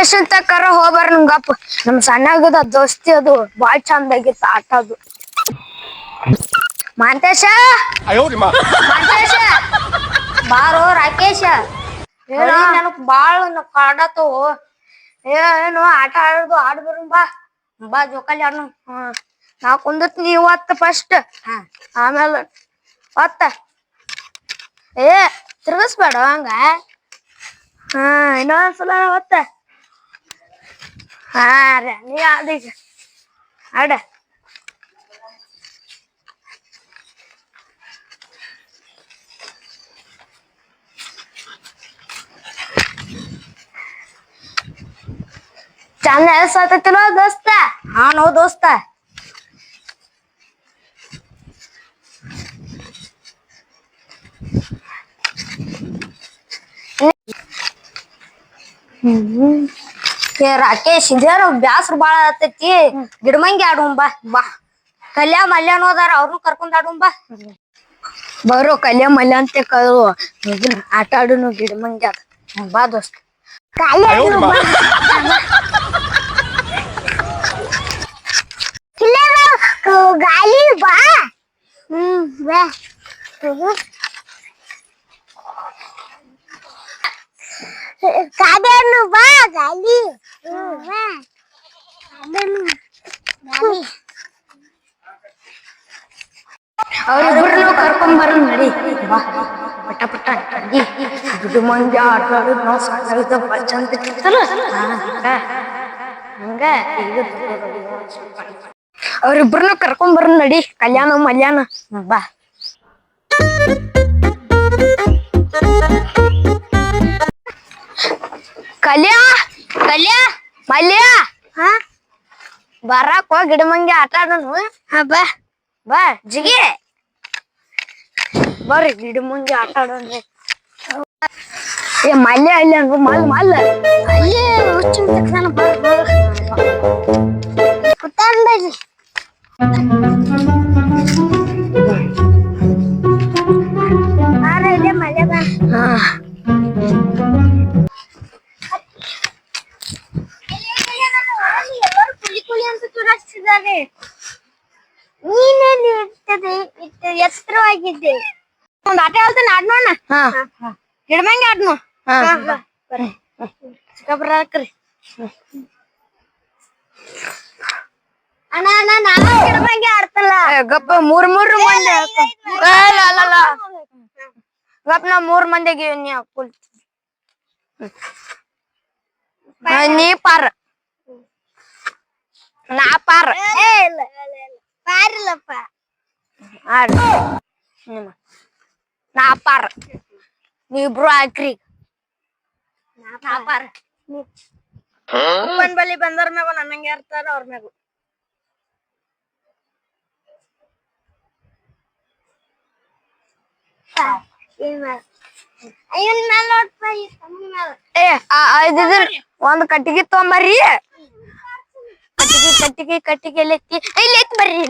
ಅಂತ ತಕರ ಹೋಗ್ಬಾರ ನಂಗಪ್ಪ. ನಮ್ ಸಣ್ಣಾಗದ ದೋಸ್ತಿ ಅದು ಬಾಳ್ ಚಂದ ಆಗಿತ್ತು ಆಟ ಅದು ಮಾಂತೇಶ? ಬಾರೋ ರಾಕೇಶ. ನನಗ್ ಬಾಳ ಕಾಡತ್ತವು ಏನು ಆಟ ಆಡುದು ಆಡ್ ಬಾ. ಬಾ ಜೋಕಾಲಿ ಆಡೋಣ ನಾ ಕುಂದತ್ ನೀವು ಫಸ್ಟ್ ಆಮೇಲೆ ಅತ್ತ ಏ ತಿರ್ಗಿಸ್ಬೇಡ ಹಂಗ. ಹಾ ಇನ್ನೊಂದ್ಸಲ ಒತ್ತ ಹಾ ರೀ ನೀ ಅದೀಗ ಆಡ ಚಂದ ಎಲ್ಸತ್ತಿಲ್ಲ ದೋಸ್ತ ಹಾ ನೋ ದೋಸ್ತ ಹ್ಮ್ ರಾಕೇಶ್ ಇದೇನು ಬ್ಯಾಸ್ರ ಬಾಳ ಆತೈತಿ. ಗಿಡಮಂಗಿ ಆಡುಂ ಬಾ ಬಾ. ಕಲ್ಯಾ ಮಲ್ಯಾನು ಅದಾರ ಅವ್ರನ್ನು ಕರ್ಕೊಂಡ್ ಆಡುಂಬಾ ಬರೋ ಕಲ್ಯಾ ಮಲ್ಯ ಅಂತ ಕರು ಆಟ ಆಡುನು ಗಿಡಮಂಗಿ ಅದ. ಬಾ ದೋಸ್ತ. ಗಾಲಿ ಬಾ. ಹ್ಮ್ ಬಾ. 妈！ಗಾಳಿ ಬಾ ಹ್ಮ್ ಬಾ ಕಾದೇನು ಬಾ ಗಾಳಿ ಅವ್ರಿಬ್ರು ಕರ್ಕೊಂಡ್ ಬರ ನಡಿ ಬಾ ಪಟ ಪಟ ನಡಿ ದುಡ್ಡು ಮಂದಿ ಆಟ ಆಡೋದು ನಾವು ಸಣ್ಣ ಚಂದ ಇರ್ತಿತ್ತಲ್ಲ ಹಂಗ ಹಂಗ ಈಗ ಅವ್ರಿಬ್ರನ್ನ ಕರ್ಕೊಂಡ್ ಬರ ನಡಿ ಕಲ್ಯಾಣ ಮಲ್ಯಾಣ ಬಾ ಕಲ್ಯಾ ಕಲ್ಯಾ ಮಲ್ಯ. ಬರಾಕ್ ಹೋಗ್ ಗಿಡ ಮಂಗಿ ಆಟ ಆಡೋನು ಹಾ ಬಾ. ಬಾ ಜಿಗಿ. ಬರ್ರಿ ಗಿಡ ಮಂಗಿ ಆಟ ಆಡೋಣ್ರಿ ಏ ಮಲ್ಯ ಅಲ್ಲಿ ಅನ್ಬ ಮಲ್ ಮಲ್. ಅಲ್ಲೇ ಹುಚ್ಚು ತಕ್ಷಣ ಬರ್ ಕುತ್ಕೊಂಡ್ರಿ ಇಲ್ಲೇ. ತುರಾಕ್ಸಿದ್ದಾರೆ ನೀನೇನು ಇರ್ತದೆ ಎತ್ತರವಾಗಿದ್ದೆ. ಒಂದ್ ಆಟ ಹೇಳ್ತಾನೆ ಆಡ್ನೋಣ ಹಿಡ್ಮಂಗೆ ಆಡ್ನು? ಚಿಕ್ಕಬ್ರಾಕ್ರಿ ಅಣ್ಣ ಅಣ್ಣ ನಾನು ಹಿಡ್ಮಂಗೆ ಆಡ್ತಲ್ಲ. ಗಪ್ಪ ಮೂರ್ ಮೂರ್ ಮಂದಿ ಅಲ್ಲ ಗಪ್ ನಾ ಮೂರ್ ಮಂದಿಗೆ ನೀ ಹಾಕೊಳ್ತಿ ನೀ ಪಾರ. ನಾ ಪಾರ್. ಪಾರಿಲ್ಲಪ್ಪ. ನಿಮ್ಮ ನಾ ಪಾರ್. ನೀವಿಬ್ರು ಹಾಕ್ರಿ. ನಾ ಪಾರ. ಉಪ್ಪನ್ ಬಲಿ ಬಂದವ್ರ ಮ್ಯಾಗ ನನ್ನಂಗೆ ಇರ್ತಾರ ಅವ್ರ ಮ್ಯಾಗು. ಏ ಒಂದ್ ಕಟ್ಟಿಗೆ ತೊಗೊಂಬರ್ರಿ. ಕಟ್ಟಿಗೆ ಕಟ್ಟಿಗೆ ಕಟ್ಟಿಗೆ ಎತ್ತಿ ಇಲ್ಲಿ ಬರ್ರಿ.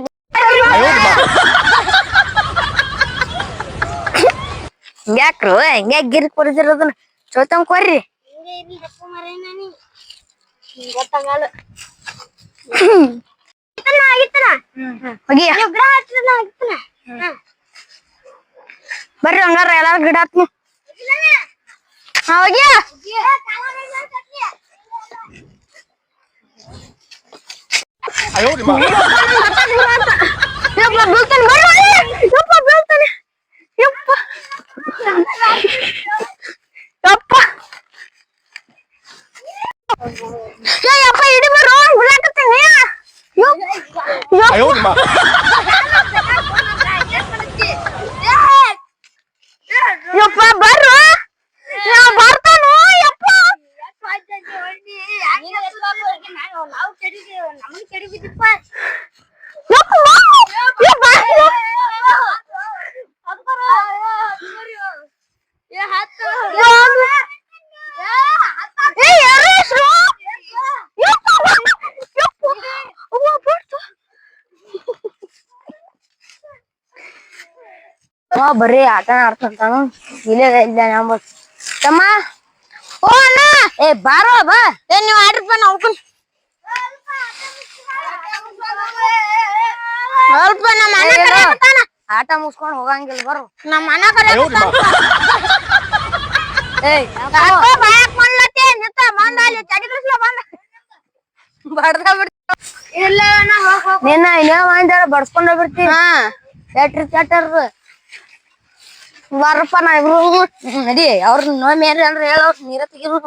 ಹಿಂಗ್ಯಾಕ್ರು ಹಿಂಗ್ಯಾಕ್ ಗಿರ್ಕ್ ಕೊಡಿಸಿರೋದನ್ನ ಚೋತಂಗ್ ಕೊರ್ರಿ ಬರ್ರಿ ಹಂಗಾರ, ಎಲ್ಲಾರು ಗಿಡ ಹತ್ನು. ಹೋಗ್ಯ ಅಯ್ಯೋ ನಿಮ್ಮ ಯಪ್ಪ ಬೀಳ್ತಾನೆ ಬರ್ರಿ ಯಪ್ಪ ಬೀಳ್ತಾನೆ ಯಪ್ಪ ಯಪ್ಪ ಏ ಯಪ್ಪ ಇಡಿ ಬರೋ ಹುಳಾಕತ್ತೀನಿ ಅಯ್ಯೋ ನಿಮ್ಮ ಅವ ಬರೀ ಆಟ ಆಡ್ತಾನ ಇಲ್ಲೇ ಇಲ್ಲ ತಮ್ಮ. ಓ ಅಣ್ಣ. ಏ ಬಾರೋ ಬಾ. ಏ ನೀವು ಆಡ್ರಪ್ಪ ನಾವು ಸ್ವಲ್ಪ ನಮ್ಮ ಆಟ ಮುಗಿಸ್ಕೊಂಡು ಹೋಗಂಗಿಲ್ಲ ಬರು. ನಮ್ಮ ಅಣ್ಣ ಕರೆಯಕತ್ತಾನ ಏಯ್ ಬಂದ ಅಲ್ಲಿ ಬಿಡ್ತ ಇಲ್ಲ ನಿನ್ನ ಇನ್ನೇ ಮಾಡಿದಾರ ಬಡ್ಸ್ಕೊಂಡ ಬಿಡ್ತೀನಿ ಹಾ. ಎಟ್ರ ಬರಪ್ಪ ನಾ ಇಬ್ರು. ನಡಿ ಅವ್ರ ನೋ ಮೇಲೆ ಅಂದ್ರೆ ಹೇಳೋ ನೀರ ತೆಗಿರು